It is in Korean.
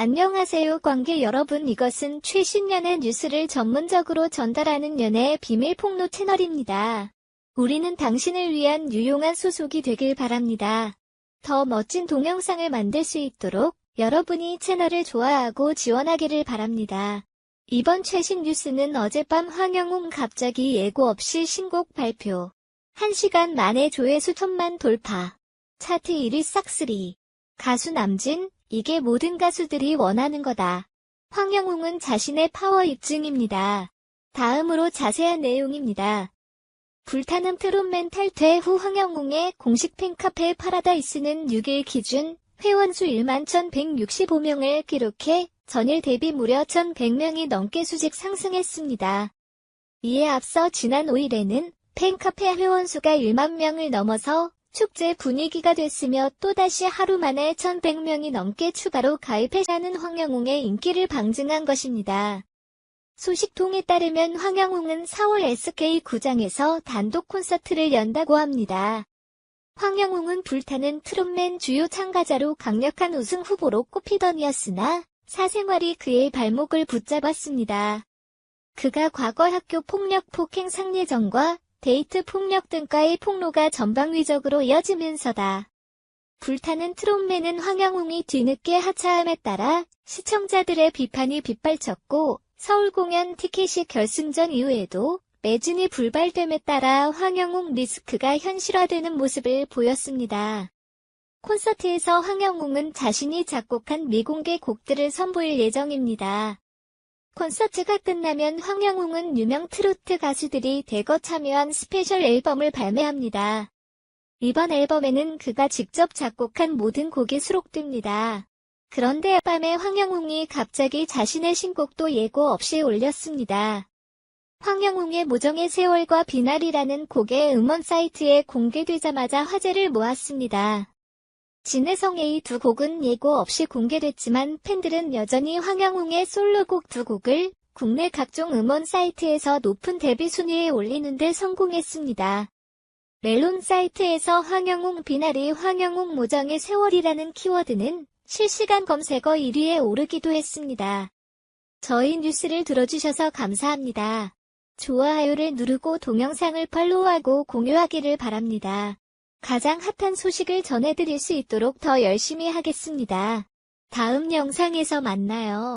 안녕하세요 관계 여러분 이것은 최신 연애 뉴스를 전문적으로 전달하는 연애의 비밀 폭로 채널입니다. 우리는 당신을 위한 유용한 소속이 되길 바랍니다. 더 멋진 동영상을 만들 수 있도록 여러분이 채널을 좋아하고 지원하기를 바랍니다. 이번 최신 뉴스는 어젯밤 황영웅 갑자기 예고 없이 신곡 발표. 1시간 만에 조회수 천만 돌파. 차트 1위 싹쓸이. 가수 남진, 이게 모든 가수들이 원하는 거다. 황영웅은 자신의 파워 입증입니다. 다음으로 자세한 내용입니다. 불타는 트롯맨 탈퇴 후 황영웅의 공식 팬카페 파라다이스는 6일 기준 회원수 1만 1165명을 기록해 전일 대비 무려 1100명이 넘게 수직 상승했습니다. 이에 앞서 지난 5일에는 팬카페 회원수가 1만 명을 넘어서 축제 분위기가 됐으며 또다시 하루 만에 1100명이 넘게 추가로 가입했다는 황영웅의 인기를 방증한 것입니다. 소식통에 따르면 황영웅은 4월 SK 구장에서 단독 콘서트를 연다고 합니다. 황영웅은 불타는 트롯맨 주요 참가자로 강력한 우승 후보로 꼽히더니였으나 사생활이 그의 발목을 붙잡았습니다. 그가 과거 학교 폭력 폭행 상례전과 데이트 폭력 등과의 폭로가 전방위적으로 이어지면서다. 불타는 트롯맨은 황영웅이 뒤늦게 하차함에 따라 시청자들의 비판이 빗발쳤고 서울 공연 티켓이 결승전 이후에도 매진이 불발됨에 따라 황영웅 리스크가 현실화되는 모습을 보였습니다. 콘서트에서 황영웅은 자신이 작곡한 미공개 곡들을 선보일 예정입니다. 콘서트가 끝나면 황영웅은 유명 트로트 가수들이 대거 참여한 스페셜 앨범을 발매합니다. 이번 앨범에는 그가 직접 작곡한 모든 곡이 수록됩니다. 그런데 밤에 황영웅이 갑자기 자신의 신곡도 예고 없이 올렸습니다. 황영웅의 모정의 세월과 비날이라는 곡의 음원 사이트에 공개되자마자 화제를 모았습니다. 진해성의 두 곡은 예고 없이 공개됐지만 팬들은 여전히 황영웅의 솔로곡 두 곡을 국내 각종 음원 사이트에서 높은 데뷔 순위에 올리는데 성공했습니다. 멜론 사이트에서 황영웅 비나리 황영웅 모정의 세월이라는 키워드는 실시간 검색어 1위에 오르기도 했습니다. 저희 뉴스를 들어주셔서 감사합니다. 좋아요를 누르고 동영상을 팔로우하고 공유하기를 바랍니다. 가장 핫한 소식을 전해드릴 수 있도록 더 열심히 하겠습니다. 다음 영상에서 만나요.